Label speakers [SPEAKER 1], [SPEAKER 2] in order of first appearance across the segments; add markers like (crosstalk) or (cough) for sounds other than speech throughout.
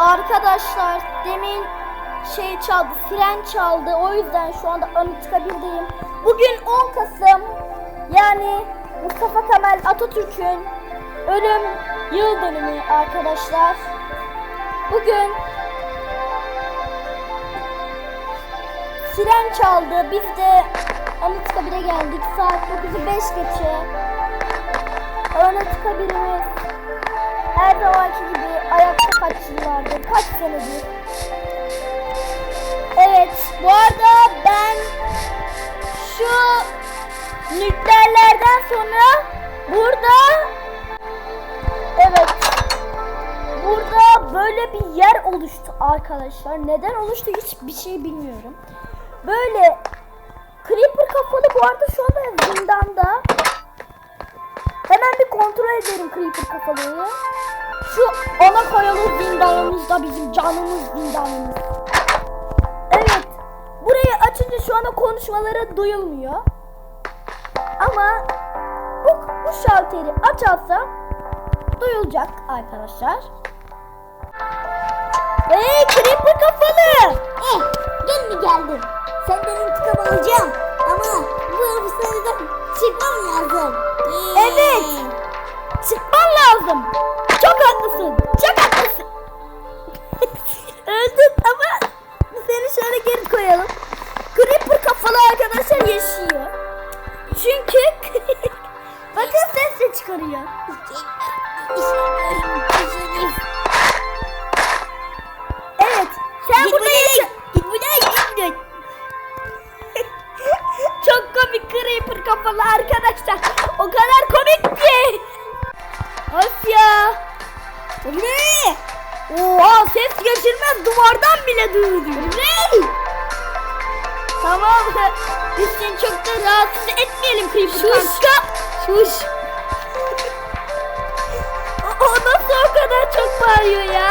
[SPEAKER 1] Arkadaşlar demin şey çaldı, siren çaldı. O yüzden şu anda Anıtkabir'deyim. Bugün 10 Kasım yani Mustafa Kemal Atatürk'ün ölüm yıl dönümü arkadaşlar. Bugün siren çaldı. Biz de Anıtkabir'e geldik. Saat 9'u 5 geçe. Anıtkabir'imiz her zamanki gibi ayakta kaç yıllardır, kaç senedir. Evet, bu arada ben şu nükleerlerden sonra burada evet burada böyle bir yer oluştu arkadaşlar. Neden oluştu hiçbir şey bilmiyorum. Böyle Creeper kafalı bu arada şu anda zindanda. Hemen bir kontrol edelim Creeper kafalıyı. Şu ana kayalı zindanımızda bizim canımız zindanımız. Evet. Burayı açınca şu anda konuşmaları duyulmuyor. Ama bu, bu şalteri açarsam duyulacak arkadaşlar. Hey Creeper kafalı!
[SPEAKER 2] Eh, gel mi geldin? Senden intikam alacağım. Ama bu hapishaneden çıkmam lazım. Eh.
[SPEAKER 1] Evet. Çıkman lazım. Çok haklısın. Çok haklısın. (laughs) Öldün ama seni şöyle geri koyalım. Creeper kafalı arkadaşlar yaşıyor. Çünkü (laughs) bakın ses de çıkarıyor. Evet. Sen
[SPEAKER 2] Git
[SPEAKER 1] burada yaşa.
[SPEAKER 2] Git buradan git buradan.
[SPEAKER 1] Çok komik Creeper kafalı arkadaşlar. O kadar komik ki. Of ya.
[SPEAKER 2] Ne?
[SPEAKER 1] Oha ses geçirmez duvardan bile duyuluyor. Ne? Tamam. Biz seni çok da rahatsız etmeyelim Creeper kanka.
[SPEAKER 2] Şuş.
[SPEAKER 1] O, o nasıl o kadar çok bağırıyor ya?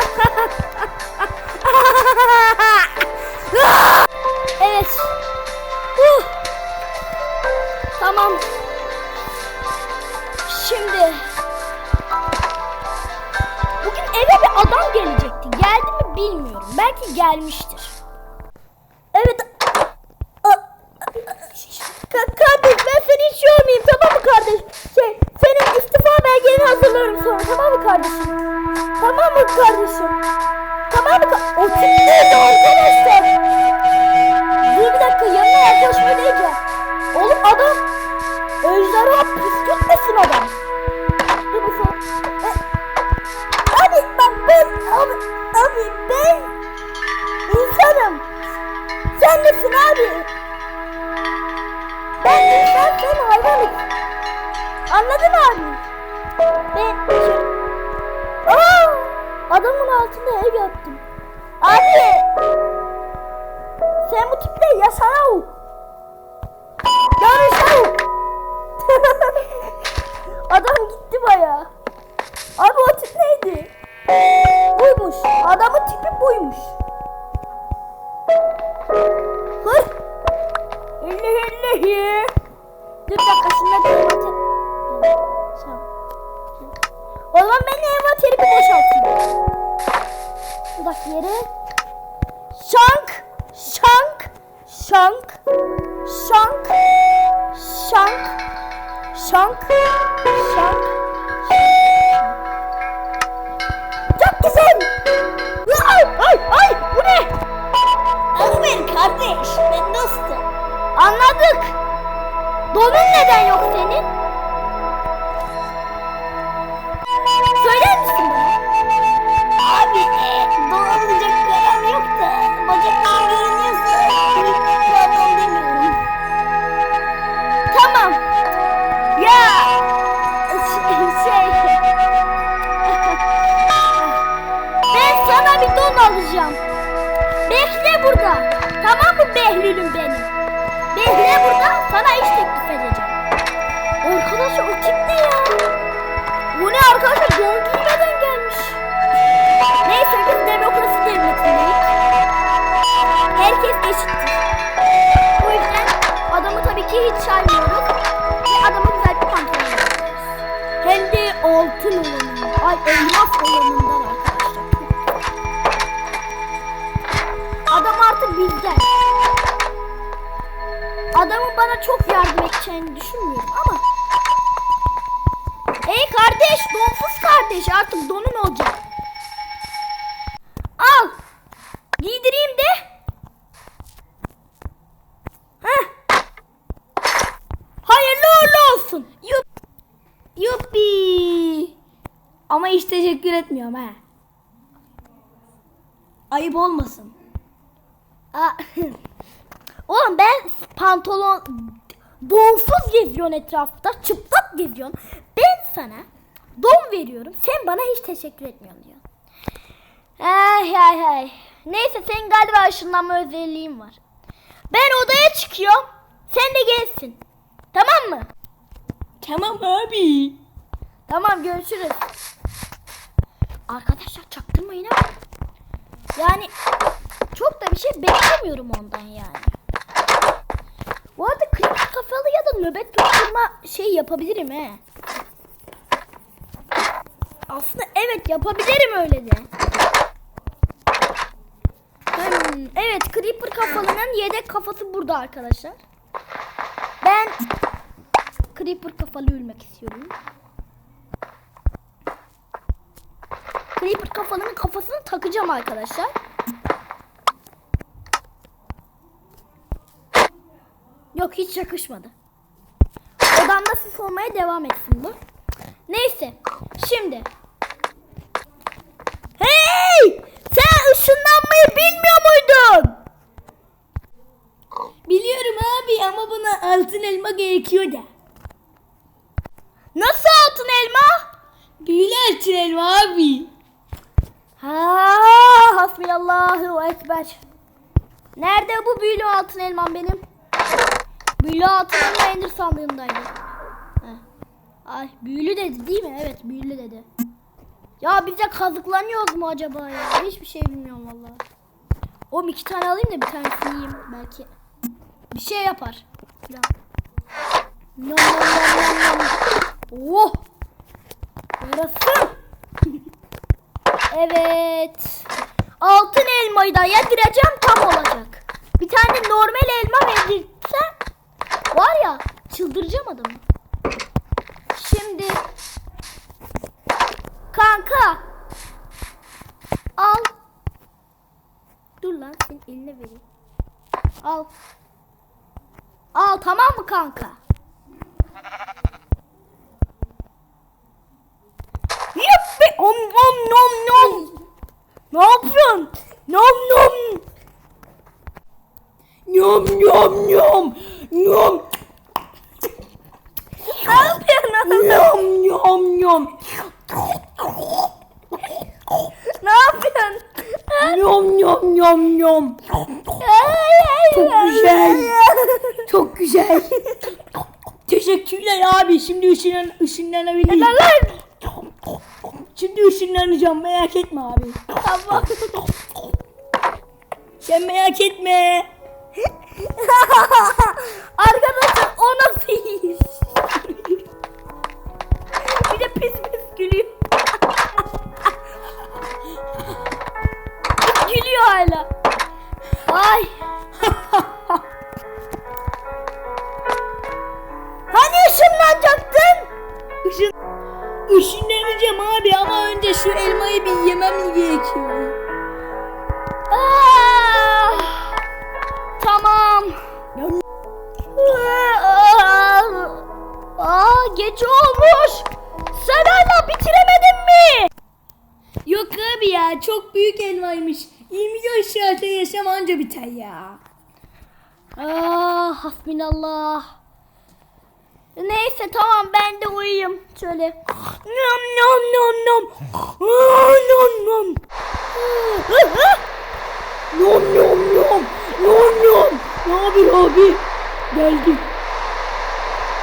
[SPEAKER 1] (laughs) evet. Uh. Tamam. Şimdi. Adam gelecekti. Geldi mi bilmiyorum. Belki gelmiştir. Evet. Ka- kardeş ben seni hiç yormayayım tamam mı kardeş? Şey senin istifa belgeni hazırlarım sonra tamam mı kardeşim? Tamam mı kardeşim? Tamam mı? Ka- o tip neydi arkadaşlar? Dur bir dakika yanına yaklaşma diyeceğim. Oğlum adam ejderha püskürtmesin adam. Sen bu tiple yaşana yok senin? Söyler misin bana?
[SPEAKER 2] Abi e, dolanacak param yok da bacaklarım görünüyorsa pardon demiyorum.
[SPEAKER 1] Tamam. Ya şey. (laughs) ben sana bir don alacağım. Bekle burada. Tamam mı Behlül'üm benim? Bekle burada. Sana iş teklif edeceğim. Hem de altın olanından. Ay elmas olanından arkadaşlar. bizden. Adamın bana çok yardım edeceğini düşünmüyorum ama. Hey kardeş, donsuz kardeş artık donun olacak. Al. Giydireyim de. Heh. Hayırlı uğurlu olsun. Yup. Yuppi. Ama hiç teşekkür etmiyorum ha. Ayıp olmasın. Aa, (laughs) Oğlum ben pantolon donsuz geziyorsun etrafta. Çıplak geziyorsun. Ben sana don veriyorum. Sen bana hiç teşekkür etmiyorsun diyor. Ay ay ay. Neyse senin galiba ışınlanma özelliğin var. Ben odaya çıkıyorum. Sen de gelsin. Tamam mı?
[SPEAKER 3] Tamam abi.
[SPEAKER 1] Tamam görüşürüz. Arkadaşlar çaktırmayın ama. Yani çok da bir şey beklemiyorum ondan yani. Bu arada kritik kafalı ya da nöbet tutturma şey yapabilirim he. Aslında evet yapabilirim öyle de. Evet Creeper kafalının yedek kafası burada arkadaşlar. Ben Creeper kafalı ölmek istiyorum. Creeper kafalının kafasını takacağım arkadaşlar. Yok hiç yakışmadı. Odamda sis olmaya devam etsin bu. Neyse. Şimdi. Hey! Sen ışınlanmayı bilmiyor muydun?
[SPEAKER 3] Biliyorum abi ama buna altın elma gerekiyor da.
[SPEAKER 1] Nasıl altın elma?
[SPEAKER 3] Büyülü altın elma abi.
[SPEAKER 1] Ha, hasbiyallahu ekber. Nerede bu büyülü altın elmam benim? Büyülü altın elma ender sandığındaydı. Heh. Ay büyülü dedi değil mi? Evet büyülü dedi. Ya biz de kazıklanıyoruz mu acaba ya? Hiçbir şey bilmiyorum vallahi. Oğlum iki tane alayım da bir tanesini yiyeyim belki. Bir şey yapar. Falan. Nom nom nom nom nom. Oh! Yarasın. Evet. Altın elmayı da yedireceğim tam olacak. Bir tane normal elma verirsem var ya çıldıracağım adamı. Şimdi kanka al. Dur lan senin eline vereyim. Al. Al tamam mı kanka? Yuppi! Om nom nom nom. Ne yapıyorsun? Nom nom.
[SPEAKER 3] Yom yom yom. Yom
[SPEAKER 1] Ne yapıyorsun?
[SPEAKER 3] yom yom yom.
[SPEAKER 1] ne yapıyorsun?
[SPEAKER 3] Yom yom yom yom. Çok güzel. Çok güzel. Teşekkürler abi. Şimdi ışınlan ışınlanabilirim.
[SPEAKER 1] Lan lan.
[SPEAKER 3] Şimdi ışınlanacağım merak etme abi.
[SPEAKER 1] Tamam.
[SPEAKER 3] Sen merak etme. (laughs) (laughs)
[SPEAKER 1] Arkadaşlar o nasıl iş? Bir de pis pis gülüyor Geç olmuş. Sen hala bitiremedin mi?
[SPEAKER 3] Yok abi ya çok büyük elmaymış. 20 aşağıda yesem anca biter ya.
[SPEAKER 1] Ah, hasbinallah. Neyse tamam ben de uyuyayım. Şöyle.
[SPEAKER 3] Nom nom nom nom. Aa, nom nom. Nom nom nom. Nom nom. Ne haber abi? Geldim.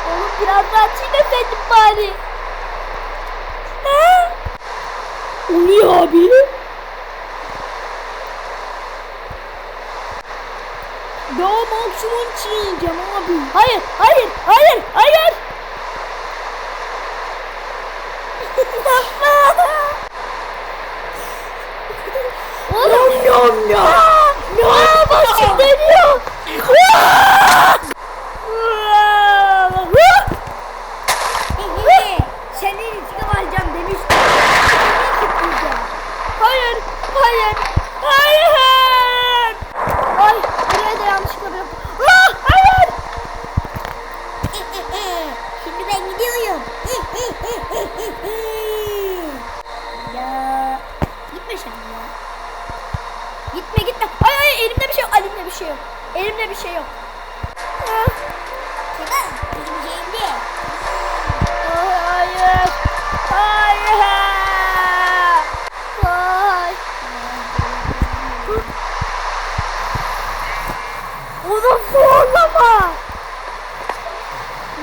[SPEAKER 1] Oğlum biraz daha bari.
[SPEAKER 3] Ha? Oluyor abi. Daha maksimum çiğneyeceğim abi.
[SPEAKER 1] Hayır, hayır, hayır, hayır. Oğlum.
[SPEAKER 3] Nom nom nom.
[SPEAKER 1] Aa, başım Yanlışlık deniyor.
[SPEAKER 3] Senin intikam alacağım demiştim.
[SPEAKER 1] Hayır, hayır, hayır. Ay, buraya da yanlışlıkla bir... Ah, hayır.
[SPEAKER 2] Şimdi ben gidiyorum.
[SPEAKER 3] Ya gitme sen ya.
[SPEAKER 1] Gitme gitme. Ay ay elimde bir şey yok. Elimde bir şey yok. Elimde bir şey yok. Ah. Hayır. Hayır. Ay. Onu zorlama.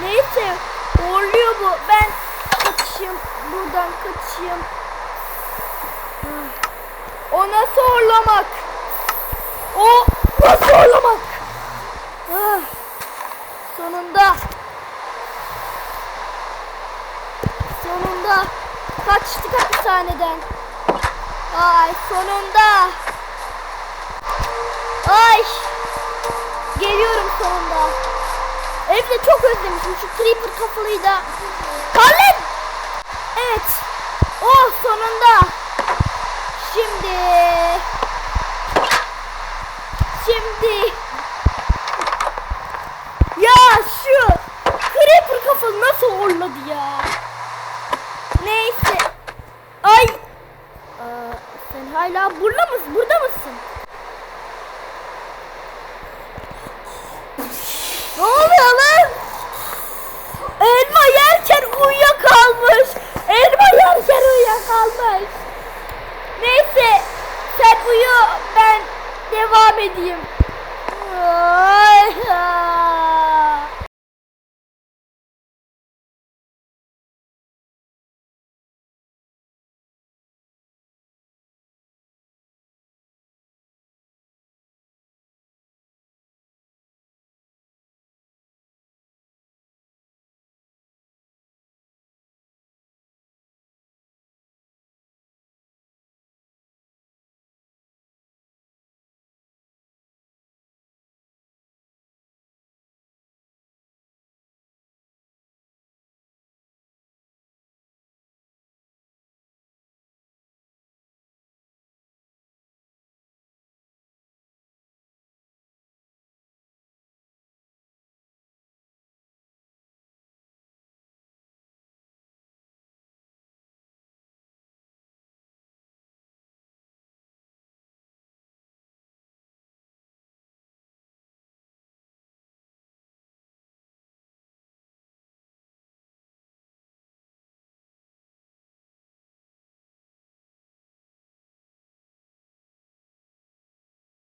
[SPEAKER 1] Neyse. Horluyor bu. Ben kaçayım. Buradan kaçayım. Ah. O nasıl horlamak? O nasıl horlamak? Ah. Sonunda. Sonunda kaçtık hapishaneden. Ay sonunda. Ay. Geliyorum sonunda. Evde çok özlemişim şu creeper kafalıyı da. Kalın. Evet. Oh sonunda. Şimdi. Şimdi. Ya şu creeper kafalı nasıl horladı ya? Neyse. Ay. Aa, sen hala? Burada Ой.